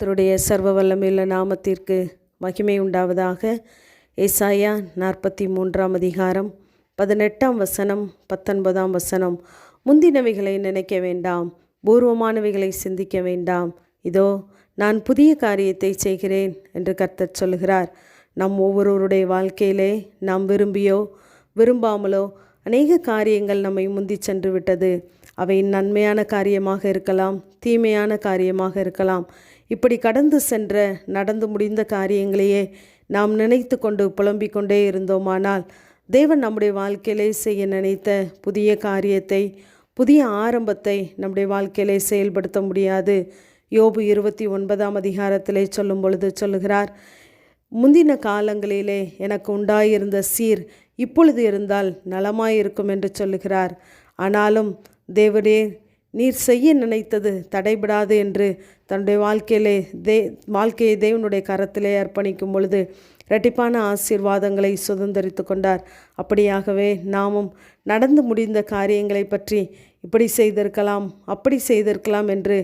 கத்தருடைய சர்வ வல்லமையுள்ள நாமத்திற்கு மகிமை உண்டாவதாக. ஏசாயா நாற்பத்தி மூன்றாம் அதிகாரம் பதினெட்டாம் வசனம் பத்தொன்பதாம் வசனம். முந்தினவைகளை நினைக்க வேண்டாம் பூர்வமானவைகளை சிந்திக்க வேண்டாம். இதோ நான் புதிய காரியத்தை செய்கிறேன் என்று கர்த்தர் சொல்கிறார் நம் ஒவ்வொருவருடைய வாழ்க்கையிலே நாம் விரும்பியோ விரும்பாமலோ அநேக காரியங்கள் நம்மை முந்தி சென்று விட்டது. அவை நன்மையான காரியமாக இருக்கலாம் தீமையான காரியமாக இருக்கலாம். இப்படி கடந்து சென்ற நடந்து முடிந்த காரியங்களையே நாம் நினைத்து கொண்டு புலம்பிக் கொண்டே இருந்தோமானால் தேவன் நம்முடைய வாழ்க்கையிலே செய்ய நினைத்த புதிய காரியத்தை புதிய ஆரம்பத்தை நம்முடைய வாழ்க்கையிலே செயல்படுத்த முடியாது. யோபு இருபத்தி ஒன்பதாம் அதிகாரத்திலே சொல்லும் பொழுது சொல்லுகிறார் முந்தின காலங்களிலே எனக்கு உண்டாயிருந்த சீர் இப்பொழுது இருந்தால் நலமாயிருக்கும் என்று சொல்லுகிறார். ஆனாலும் தேவரே நீர் செய்ய நினைத்தது தடைபடாது என்று தன்னுடைய வாழ்க்கையிலே தே வாழ்க்கையை தேவனுடைய கரத்திலே அர்ப்பணிக்கும் பொழுது இரட்டிப்பான ஆசீர்வாதங்களை சுதந்திரித்து கொண்டார். அப்படியாகவே நாமும் நடந்து முடிந்த காரியங்களை பற்றி இப்படி செய்திருக்கலாம் அப்படி செய்திருக்கலாம் என்று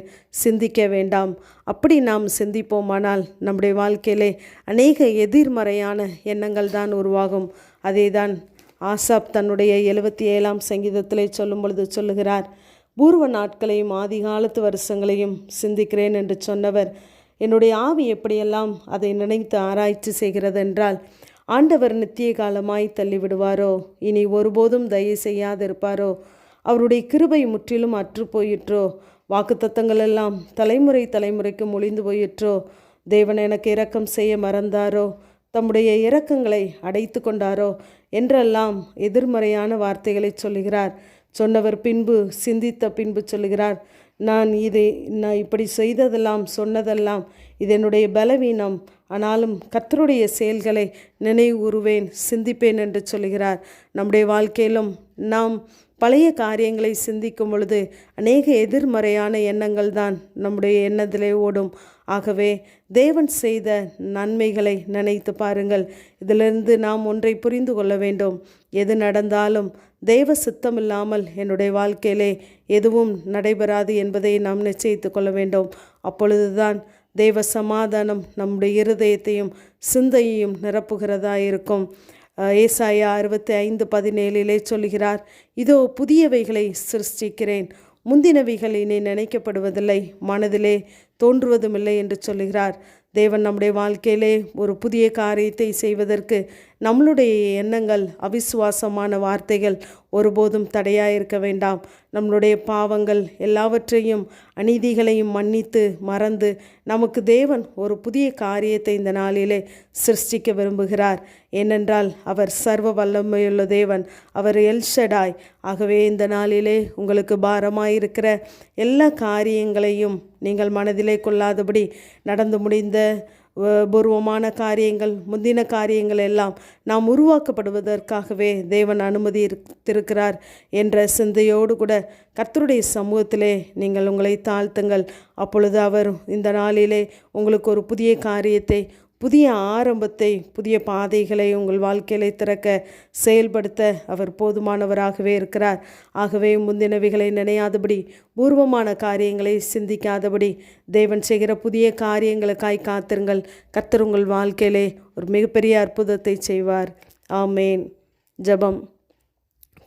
சிந்திக்க வேண்டாம். அப்படி நாம் சிந்திப்போமானால் நம்முடைய வாழ்க்கையிலே அநேக எதிர்மறையான எண்ணங்கள் தான் உருவாகும். அதே தான் ஆசாப் தன்னுடைய எழுபத்தி ஏழாம் சங்கீதத்திலே சொல்லும் பொழுது சொல்லுகிறார் பூர்வ நாட்களையும் ஆதி காலத்து வருஷங்களையும் சிந்திக்கிறேன் என்று சொன்னவர். என்னுடைய ஆவி எப்படியெல்லாம் அதை நினைத்து ஆராய்ச்சி செய்கிறது என்றால் ஆண்டவர் நித்திய காலமாய் தள்ளிவிடுவாரோ? இனி ஒருபோதும் தயவு செய்யாதிருப்பாரோ? அவருடைய கிருபை முற்றிலும் அற்று போயிற்றோ? வாக்குத்தத்தங்கள் எல்லாம் தலைமுறை தலைமுறைக்கு மொழிந்து போயிற்றோ? தேவன் எனக்கு இரக்கம் செய்ய மறந்தாரோ? தம்முடைய இரக்கங்களை அடைத்து கொண்டாரோ என்றெல்லாம் எதிர்மறையான வார்த்தைகளை சொல்லுகிறார். சொன்னவர் பின்பு சிந்தித்த பின்பு சொல்லுகிறார். நான் இதை நான் இப்படி செய்ததெல்லாம் சொன்னதெல்லாம் இது என்னுடைய பலவீனம். ஆனாலும் கத்தருடைய செயல்களை நினைவுறுவேன் சிந்திப்பேன் என்று சொல்கிறார் நம்முடைய வாழ்க்கையிலும் நாம் பழைய காரியங்களை சிந்திக்கும் பொழுது அநேக எதிர்மறையான எண்ணங்கள் தான் நம்முடைய எண்ணத்திலே ஓடும். ஆகவே தேவன் செய்த நன்மைகளை நினைத்து பாருங்கள். இதிலிருந்து நாம் ஒன்றை புரிந்து கொள்ள வேண்டும். எது நடந்தாலும் தெய்வ சித்தம் இல்லாமல் என்னுடைய வாழ்க்கையிலே எதுவும் நடைபெறாது என்பதை நாம் நிச்சயித்து கொள்ள வேண்டும். அப்பொழுதுதான் தெய்வ சமாதானம் நம்முடைய இருதயத்தையும் சிந்தையையும் நிரப்புகிறதா இருக்கும் ஏசாயா அறுபத்தி ஐந்து பதினேழிலே சொல்கிறார் இதோ புதியவைகளை சிருஷ்டிக்கிறேன். முந்தினவைகள் இனி நினைக்கப்படுவதில்லை. மனதிலே தோன்றுவதுமில்லை என்று சொல்லுகிறார். தேவன் நம்முடைய வாழ்க்கையிலே ஒரு புதிய காரியத்தை செய்வதற்கு நம்மளுடைய எண்ணங்கள் அவிசுவாசமான வார்த்தைகள் ஒருபோதும் தடையாக இருக்க வேண்டாம். நம்மளுடைய பாவங்கள் எல்லாவற்றையும் அநீதிகளையும் மன்னித்து மறந்து நமக்கு தேவன் ஒரு புதிய காரியத்தை இந்த நாளிலே சிருஷ்டிக்க விரும்புகிறார். ஏனென்றால் அவர் சர்வ வல்லமையுள்ள தேவன் அவர் எல்ஷடாய் ஆகவே இந்த நாளிலே உங்களுக்கு பாரமாயிருக்கிற எல்லா காரியங்களையும் நீங்கள் மனதிலே கொள்ளாதபடி நடந்து முடிந்த பூர்வமான காரியங்கள் முந்தின காரியங்கள் எல்லாம் நாம் உருவாக்கப்படுவதற்காகவே தேவன் அனுமதி இருத்திருக்கிறார் என்ற சிந்தையோடு கூட கர்த்தருடைய சமூகத்திலே நீங்கள் உங்களை தாழ்த்துங்கள். அப்பொழுது அவர் இந்த நாளிலே உங்களுக்கு ஒரு புதிய காரியத்தை புதிய ஆரம்பத்தை புதிய பாதைகளை உங்கள் வாழ்க்கையிலே திறக்க செயல்படுத்த அவர் போதுமானவராகவே இருக்கிறார். ஆகவே முந்தினவைகளை நினையாதபடி பூர்வமான காரியங்களை சிந்திக்காதபடி தேவன் செய்கிற புதிய காரியங்களுக்காய் காத்திருங்கள். கத்தர் உங்கள் வாழ்க்கையிலே ஒரு மிகப்பெரிய அற்புதத்தை செய்வார். ஆமேன். ஜபம்.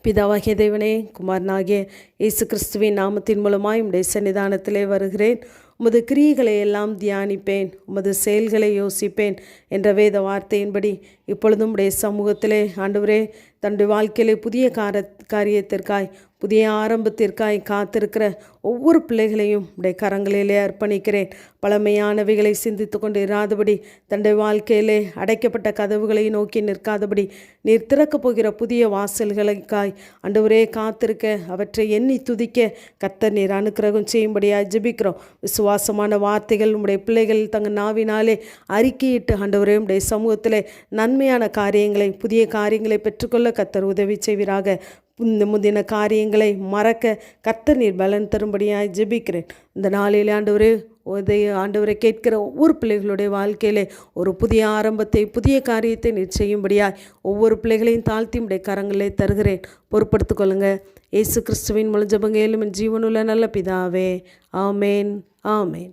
பிதாவாகிய தேவனே குமாரனாகிய இயேசு கிறிஸ்துவின் நாமத்தின் மூலமாய் உடைய சன்னிதானத்திலே வருகிறேன். உமது கிரியைகளை எல்லாம் தியானிப்பேன் உமது செயல்களை யோசிப்பேன். என்ற வேத வார்த்தையின்படி இப்பொழுதும் உடைய சமூகத்திலே ஆண்டவரே தன்னுடைய வாழ்க்கையிலே புதிய கார காரியத்திற்காய் புதிய ஆரம்பத்திற்காய் காத்திருக்கிற ஒவ்வொரு பிள்ளைகளையும் உடைய கரங்களிலே அர்ப்பணிக்கிறேன். பழமையானவைகளை சிந்தித்து கொண்டு இராதபடி தன்னுடைய வாழ்க்கையிலே அடைக்கப்பட்ட கதவுகளை நோக்கி நிற்காதபடி நீர் திறக்கப் போகிற புதிய வாசல்களுக்காய் அண்டவரே காத்திருக்க அவற்றை எண்ணி துதிக்க கத்தர் நீர் அனுக்கிரகம் செய்யும்படியாக ஜபிக்கிறோம். விசுவாசமான வார்த்தைகள் உடைய பிள்ளைகள் தங்கள் நாவினாலே அறிக்கையிட்டு அண்டவர் உடைய சமூகத்தில் நன்மையான காரியங்களை புதிய காரியங்களை பெற்றுக்கொள்ள கத்தர் உதவி செய்வீராக. இந்த முந்தின காரியங்களை மறக்க கத்த நீர் பலன் தரும்படியாக ஜெபிக்கிறேன். இந்த நாளில் ஆண்டவரே உதய ஆண்டவரை கேட்கிற ஒவ்வொரு பிள்ளைகளுடைய வாழ்க்கையிலே ஒரு புதிய ஆரம்பத்தை புதிய காரியத்தை நீர் செய்யும்படியாய் ஒவ்வொரு பிள்ளைகளையும் தாழ்த்தி உடைய கரங்களே தருகிறேன். பொறுப்படுத்திக் கொள்ளுங்க. ஏசு கிறிஸ்துவின் முழு ஜபங்க ஜீவனுள்ள நல்ல பிதாவே. ஆமேன். ஆமேன்.